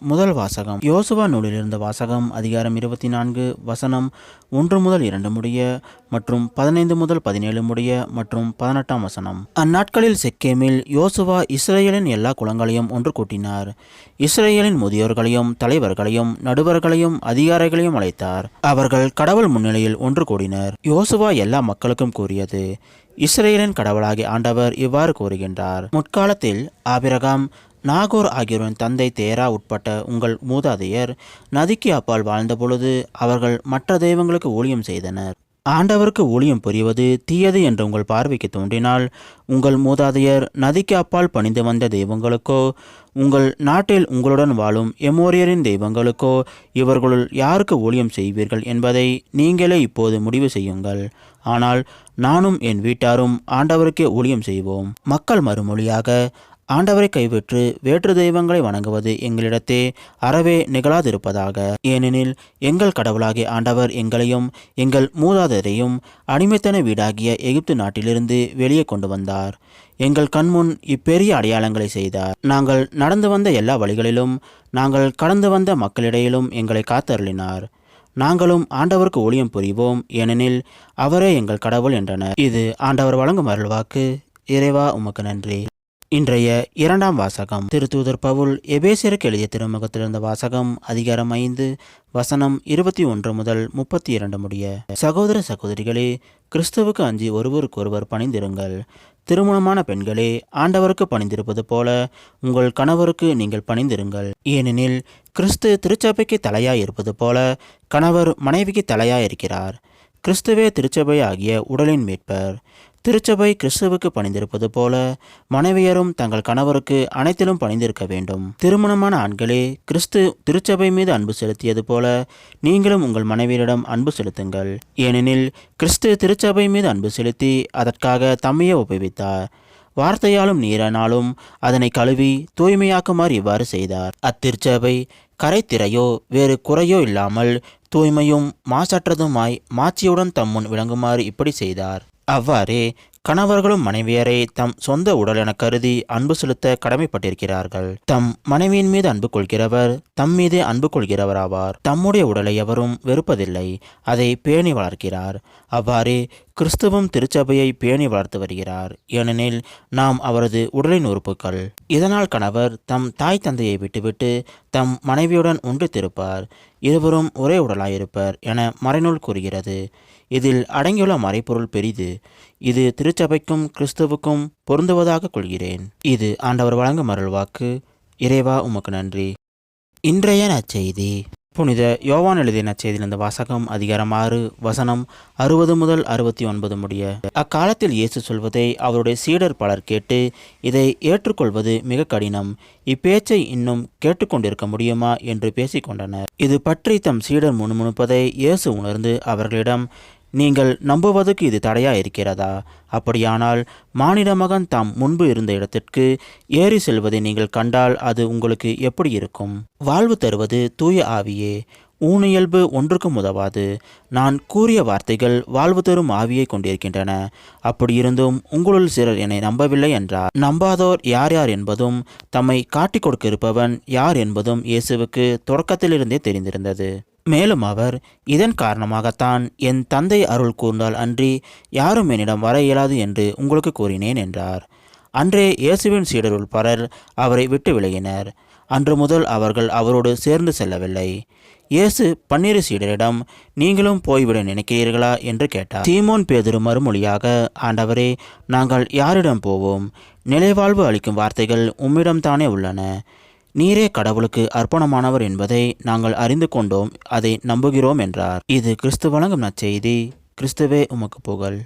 முதல் வாசகம். யோசுவா நூலிலிருந்த வாசகம் அதிகாரம் இருபத்தி நான்கு வசனம் ஒன்று முதல் இரண்டு முடிய மற்றும் பதினைந்து முதல் பதினேழு முடிய மற்றும் பதினெட்டாம் வசனம். அந்நாட்களில் செக்கேமில் யோசுவா இஸ்ரேலின் எல்லா குளங்களையும் ஒன்று கூட்டினார். இஸ்ரேலின் முதியோர்களையும் தலைவர்களையும் நடுவர்களையும் அதிகாரிகளையும் அழைத்தார். அவர்கள் கடவுள் முன்னிலையில் ஒன்று கூடினர். யோசுவா எல்லா மக்களுக்கும் கூறியது இஸ்ரேலின் கடவுளாகிய ஆண்டவர் இவ்வாறு கூறுகின்றார். முற்காலத்தில் ஆபிரகாம் நாகூர் ஆகியோரின் தந்தை தேரா உட்பட்ட உங்கள் மூதாதையர் நதிக்கு அப்பால் வாழ்ந்தபொழுது அவர்கள் மற்ற தெய்வங்களுக்கு ஊழியம் செய்தனர். ஆண்டவருக்கு ஊழியம் புரிவது தீயது என்று உங்கள் பார்வைக்கு தோன்றினால் உங்கள் மூதாதையர் நதிக்கு அப்பால் பணிந்து வந்த தெய்வங்களுக்கோ உங்கள் நாட்டில் உங்களுடன் வாழும் எமோரியரின் தெய்வங்களுக்கோ இவர்களுள் யாருக்கு ஊழியம் செய்வீர்கள் என்பதை நீங்களே இப்போது முடிவு செய்யுங்கள். ஆனால் நானும் என் வீட்டாரும் ஆண்டவருக்கே ஊழியம் செய்வோம். மக்கள் மறுமொழியாக ஆண்டவரை கைவிட்டு வேற்று தெய்வங்களை வணங்குவது எங்களிடத்தே அறவே நிகழாதிருப்பதாக. ஏனெனில் எங்கள் கடவுளாகிய ஆண்டவர் எங்களையும் எங்கள் மூதாதையரையும் அடிமைத்தன வீடாகிய எகிப்து நாட்டிலிருந்து வெளியே கொண்டு வந்தார். எங்கள் கண்முன் இப்பெரிய அடையாளங்களை செய்தார். நாங்கள் நடந்து வந்த எல்லா வழிகளிலும் நாங்கள் கடந்து வந்த மக்களிடையிலும் எங்களை காத்தருளினார். நாங்களும் ஆண்டவருக்கு ஊழியம் புரிவோம். ஏனெனில் அவரே எங்கள் கடவுள் என்றனர். இது ஆண்டவர் வழங்கும் அருள்வாக்கு. இறைவா உமக்கு நன்றி. இன்றைய இரண்டாம் வாசகம். திருத்தூதர் பவுல் எபேசியருக்கு எழுதிய திருமுகத்திலிருந்த வாசகம் அதிகாரம் ஐந்து வசனம் இருபத்தி ஒன்று முதல் முப்பத்தி இரண்டு முடிய. சகோதர சகோதரிகளே கிறிஸ்துவுக்கு அஞ்சி ஒருவருக்கொருவர் பணிந்திருங்கள். திருமணமான பெண்களே ஆண்டவருக்கு பணிந்திருப்பது போல உங்கள் கணவருக்கு நீங்கள் பணிந்திருங்கள். ஏனெனில் கிறிஸ்து திருச்சபைக்கு தலையாய் இருப்பது போல கணவர் மனைவிக்கு தலையாய் இருக்கிறார் கிறிஸ்துவே திருச்சபை ஆகிய உடலின் மீட்பர். திருச்சபை கிறிஸ்துவுக்கு பணிந்திருப்பது போல மனைவியரும் தங்கள் கணவருக்கு அனைத்திலும் பணிந்திருக்க வேண்டும். திருமணமான ஆண்களே கிறிஸ்து திருச்சபை மீது அன்பு செலுத்தியது போல நீங்களும் உங்கள் மனைவியரிடம் அன்பு செலுத்துங்கள். ஏனெனில் கிறிஸ்து திருச்சபை மீது அன்பு செலுத்தி அதற்காக தம்மையே ஒப்புவித்தார். வார்த்தையாலும் நீரானாலும் அதனை கழுவி தூய்மையாக்குமாறு இவ்வாறு செய்தார். அத்திருச்சபை கரைத்திரையோ வேறு குறையோ இல்லாமல் தூய்மையும் மாசற்றதுமாய் மாட்சியுடன் தம்முன் விளங்குமாறு இப்படி செய்தார். அவ்வாறே கணவர்களும் மனைவியரை தம் சொந்த உடல் என கருதி அன்பு செலுத்த கடமைப்பட்டிருக்கிறார்கள். தம் மனைவியின் மீது அன்பு கொள்கிறவர் தம் மீது அன்பு கொள்கிறவராவார். தம்முடைய உடலை எவரும் வெறுப்பதில்லை. அதை பேணி வளர்க்கிறார். அவ்வாறே கிறிஸ்துவும் திருச்சபையை பேணி வளர்த்து வருகிறார். ஏனெனில் நாம் அவரது உடலின் உறுப்புகள் இதனால் கணவர் தம் தாய் தந்தையை விட்டுவிட்டு தம் மனைவியுடன் ஒன்று திருப்பார் இருவரும் ஒரே உடலாயிருப்பர் என மறைநூல் கூறுகிறது. இதில் அடங்கியுள்ள மறைப்பொருள் பெரிது. இது திருச்சபைக்கும் கிறிஸ்துவுக்கும் பொருந்துவதாக கொள்கிறேன். இது ஆண்டவர் வழங்கும் அருள்வாக்கு. இறைவா உமக்கு நன்றி. இன்றைய நற்செய்தி. புனித யோவான் எழுதிய நச்செய்தியிலிருந்து இந்த வாசகம் அதிகாரம் ஆறு வசனம் அறுபது முதல் அறுபத்தி ஒன்பது முடிய. அக்காலத்தில் இயேசு சொல்வதை அவருடைய சீடர் பலர் கேட்டு இதை ஏற்றுக்கொள்வது மிக கடினம். இப்பேச்சை இன்னும் கேட்டுக்கொண்டிருக்க முடியுமா என்று பேசிக்கொண்டனர். இது பற்றி தம் சீடர் முணுமுணுப்பதை இயேசு உணர்ந்து அவர்களிடம் நீங்கள் நம்புவதற்கு இது தடையா இருக்கிறதா? அப்படியானால் மாநில மகன் தாம் முன்பு இருந்த இடத்திற்கு ஏறி செல்வதை நீங்கள் கண்டால் அது உங்களுக்கு எப்படி இருக்கும்? வாழ்வு தருவது தூய ஆவியே. ஊனியல்பு ஒன்றுக்கும் உதவாது. நான் கூறிய வார்த்தைகள் வாழ்வு தரும் ஆவியை கொண்டிருக்கின்றன அப்படியிருந்தும் உங்களுள் சிலர் என்னை நம்பவில்லை என்றார். நம்பாதோர் யார் யார் என்பதும் தம்மை காட்டிக் கொடுக்க இருப்பவன் யார் என்பதும் இயேசுவுக்கு தொடக்கத்திலிருந்தே தெரிந்திருந்தது. மேலும் அவர் இதன் காரணமாகத்தான் என் தந்தை அருள் கூர்ந்தால் அன்றி யாரும் என்னிடம் வர இயலாது என்று உங்களுக்கு கூறினேன் என்றார். அன்றே இயேசுவின் சீடருள் பலர் அவரை விட்டு விலகினர். அன்று முதல் அவர்கள் அவரோடு சேர்ந்து செல்லவில்லை. இயேசு பன்னிரு சீடரிடம் நீங்களும் போய்விட நினைக்கிறீர்களா? என்று கேட்டார். சீமோன் பேதுரு மறுமொழியாக ஆண்டவரே நாங்கள் யாரிடம் போவோம்? நிலைவாழ்வு அளிக்கும் வார்த்தைகள் உம்மிடம்தானே உள்ளன. நீரே கடவுளுக்கு அர்ப்பணமானவர் என்பதை நாங்கள் அறிந்து கொண்டோம் அதை நம்புகிறோம் என்றார். இது கிறிஸ்து வழங்கும் நற்செய்தி. கிறிஸ்துவே உமக்கு புகழ்.